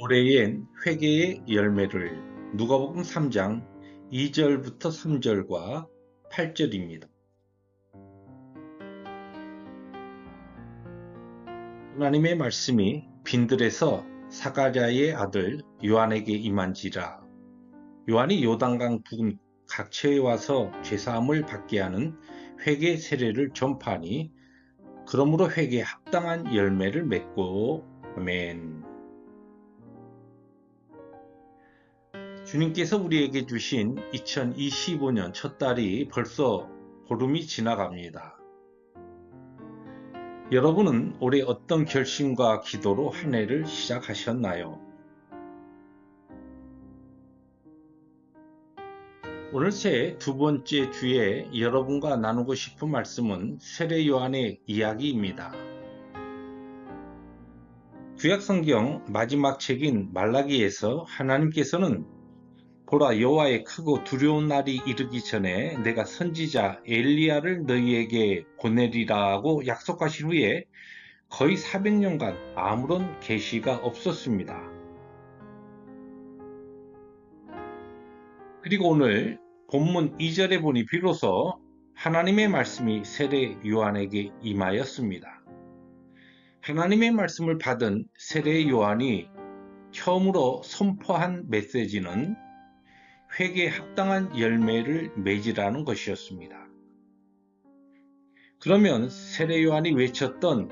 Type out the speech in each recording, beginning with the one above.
올해엔 회개의 열매를 누가복음 3장 2절부터 3절과 8절입니다. 하나님의 말씀이 빈들에서 사가랴의 아들 요한에게 임한지라 요한이 요단강 부근 각처에 와서 죄사함을 받게 하는 회개 세례를 전파하니 그러므로 회개에 합당한 열매를 맺고 아멘. 주님께서 우리에게 주신 2025년 첫 달이 벌써 보름이 지나갑니다. 여러분은 올해 어떤 결심과 기도로 한 해를 시작하셨나요? 오늘 새 두 번째 주에 여러분과 나누고 싶은 말씀은 세례 요한의 이야기입니다. 구약 성경 마지막 책인 말라기에서 하나님께서는 보라 여호와의 크고 두려운 날이 이르기 전에 내가 선지자 엘리야를 너희에게 보내리라고 약속하신 후에 거의 400년간 아무런 계시가 없었습니다. 그리고 오늘 본문 2절에 보니 비로소 하나님의 말씀이 세례 요한에게 임하였습니다. 하나님의 말씀을 받은 세례 요한이 처음으로 선포한 메시지는 회개에 합당한 열매를 맺으라는 것이었습니다. 그러면 세례 요한이 외쳤던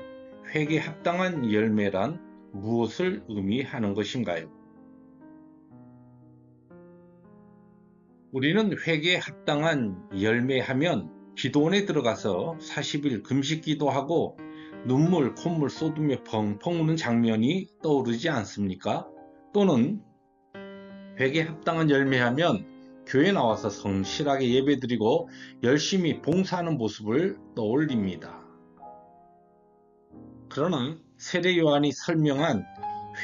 회개에 합당한 열매란 무엇을 의미하는 것인가요? 우리는 회개에 합당한 열매하면 기도원에 들어가서 40일 금식 기도하고 눈물, 콧물 쏟으며 펑펑 우는 장면이 떠오르지 않습니까? 또는 회개 합당한 열매하면 교회 나와서 성실하게 예배드리고 열심히 봉사하는 모습을 떠올립니다. 그러나 세례 요한이 설명한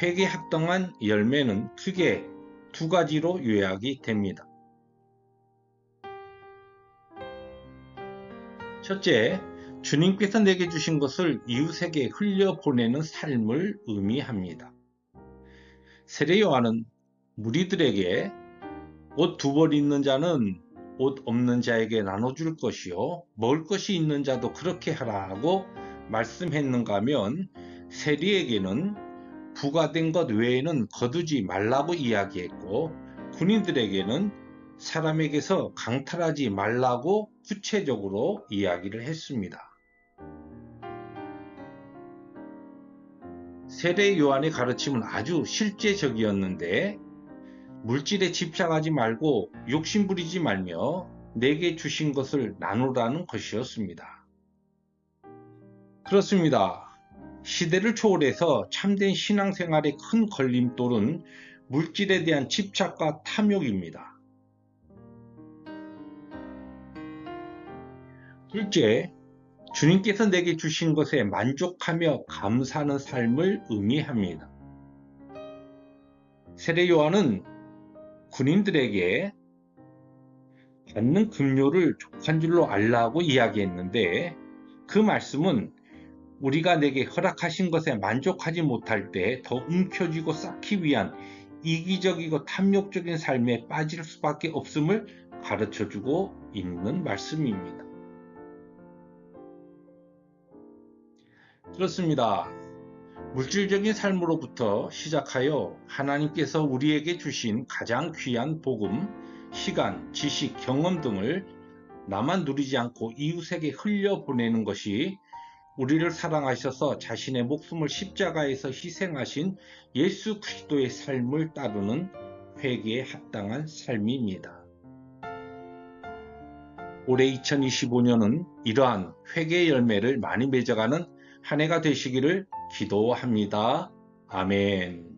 회개 합당한 열매는 크게 두 가지로 요약이 됩니다. 첫째, 주님께서 내게 주신 것을 이웃에게 흘려보내는 삶을 의미합니다. 세례 요한은 무리들에게 옷 두 벌 있는 자는 옷 없는 자에게 나눠줄 것이요 먹을 것이 있는 자도 그렇게 하라고 말씀했는가 하면 세리에게는 부과된 것 외에는 거두지 말라고 이야기했고 군인들에게는 사람에게서 강탈하지 말라고 구체적으로 이야기를 했습니다. 세례 요한의 가르침은 아주 실제적이었는데 물질에 집착하지 말고 욕심 부리지 말며 내게 주신 것을 나누라는 것이었습니다. 그렇습니다. 시대를 초월해서 참된 신앙생활의 큰 걸림돌은 물질에 대한 집착과 탐욕입니다. 둘째, 주님께서 내게 주신 것에 만족하며 감사하는 삶을 의미합니다. 세례 요한은 군인들에게 받는 급료를 족한 줄로 알라고 이야기했는데 그 말씀은 우리가 내게 허락하신 것에 만족하지 못할 때 더 움켜쥐고 쌓기 위한 이기적이고 탐욕적인 삶에 빠질 수밖에 없음을 가르쳐 주고 있는 말씀입니다. 그렇습니다. 물질적인 삶으로부터 시작하여 하나님께서 우리에게 주신 가장 귀한 복음, 시간, 지식, 경험 등을 나만 누리지 않고 이웃에게 흘려보내는 것이 우리를 사랑하셔서 자신의 목숨을 십자가에서 희생하신 예수 그리스도의 삶을 따르는 회개에 합당한 삶입니다. 올해 2025년은 이러한 회개의 열매를 많이 맺어가는 한 해가 되시기를 기도합니다. 아멘.